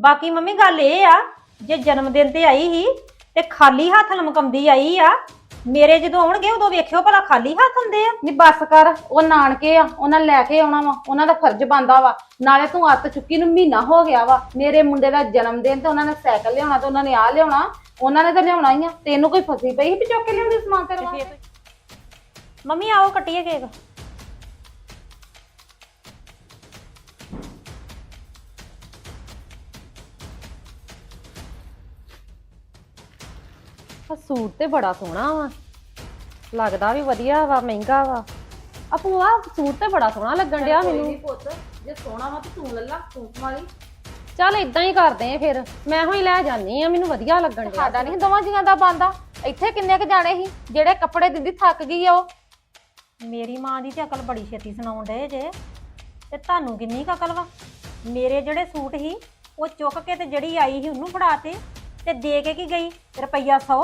ਬਾਕੀ ਮੰਮੀ ਗੱਲ ਇਹ ਆ ਜੇ ਜਨਮ ਦਿਨ ਤੇ ਆਈ ਸੀ ਤੇ ਖਾਲੀ ਹੱਥ ਲਮਕਮਦੀ ਆਈ ਆ ਮੇਰੇ ਜਦੋਂ ਆਉਣਗੇ ਉਦੋਂ ਵੇਖਿਓ ਭਲਾ ਖਾਲੀ ਹੱਥ ਹੁੰਦੇ ਆ। ਨਹੀਂ ਬੱਸ ਕਰ ਉਹ ਨਾਨਕੇ ਆ ਉਹਨਾਂ ਲੈ ਕੇ ਆਉਣਾ ਵਾ ਉਹਨਾਂ ਦਾ ਫਰਜ਼ ਬੰਦਾ ਵਾ। ਨਾਲੇ ਤੂੰ ਅੱਤ ਚੁੱਕੀ ਨੂੰ ਮਹੀਨਾ ਹੋ ਗਿਆ ਵਾ ਮੇਰੇ ਮੁੰਡੇ ਦਾ ਜਨਮ ਦਿਨ ਤੇ ਉਹਨਾਂ ਨੇ ਸਾਈਕਲ ਲਿਆਉਣਾ ਤੇ ਉਹਨਾਂ ਨੇ ਆ ਲਿਆਉਣਾ ਉਹਨਾਂ ਨੇ ਤਾਂ ਲਿਆਉਣਾ ਹੀ ਆ। ਤੈਨੂੰ ਕੋਈ ਫਸੀ ਪਈ ਸੀ ਵੀ ਚੁੱਕ ਕੇ ਲਿਆਉਂਦੀ ਸਮਾਨ ਤੇਰੇ ਵਾਸਤੇ? ਮੰਮੀ ਆਓ ਕੱਟੀਏ ਕੇਕ। ਆ ਸੂਟ ਤੇ ਬੜਾ ਸੋਹਣਾ ਵਾ। ਲੱਗਦਾ ਵੀ ਵਧੀਆ ਵਾ ਮਹਿੰਗਾ ਵਾ। ਆ ਭੂਆ ਸੂਟ ਤੇ ਬੜਾ ਸੋਹਣਾ ਲੱਗਣ ਡਿਆ ਮੈਨੂੰ। ਪੁੱਤ ਜੇ ਸੋਹਣਾ ਵਾ ਤੇ ਤੂੰ ਲੱਲਾ ਤੂੰ ਵਾਲੀ। ਚੱਲ ਇਦਾਂ ਹੀ ਕਰਦੇ ਆ ਫਿਰ। ਮੈਂ ਹੋਈ ਲੈ ਜਾਨੀ ਆ ਮੈਨੂੰ ਵਧੀਆ ਲੱਗਣ ਡਿਆ। ਸਾਡਾ ਨਹੀਂ ਦੋਵਾਂ ਜੀਆਂ ਦਾ ਬੰਦਾ ਇੱਥੇ ਕਿੰਨੇ ਕ ਜਾਣੇ ਸੀ ਜਿਹੜੇ ਕੱਪੜੇ ਦਿੰਦੀ ਥੱਕ ਗਈ ਆ ਉਹ? ਮੇਰੀ ਮਾਂ ਦੀ ਤੇ ਅਕਲ ਬੜੀ ਛੇਤੀ ਸੁਣਾਉਣ ਡਏ ਜੇ। ਤੇ ਤੁਹਾਨੂੰ ਕਿੰਨੀ ਕੁ ਅਕਲ ਵਾ? ਮੇਰੇ ਜਿਹੜੇ ਸੂਟ ਸੀ ਉਹ ਚੁੱਕ ਕੇ ਤੇ ਜਿਹੜੀ ਆਈ ਸੀ ਉਹਨੂੰ ਫੜਾਤੇ। ਤੇ ਦੇ ਕੇ ਕੀ ਗਈ? ਰੁਪਈਆ 100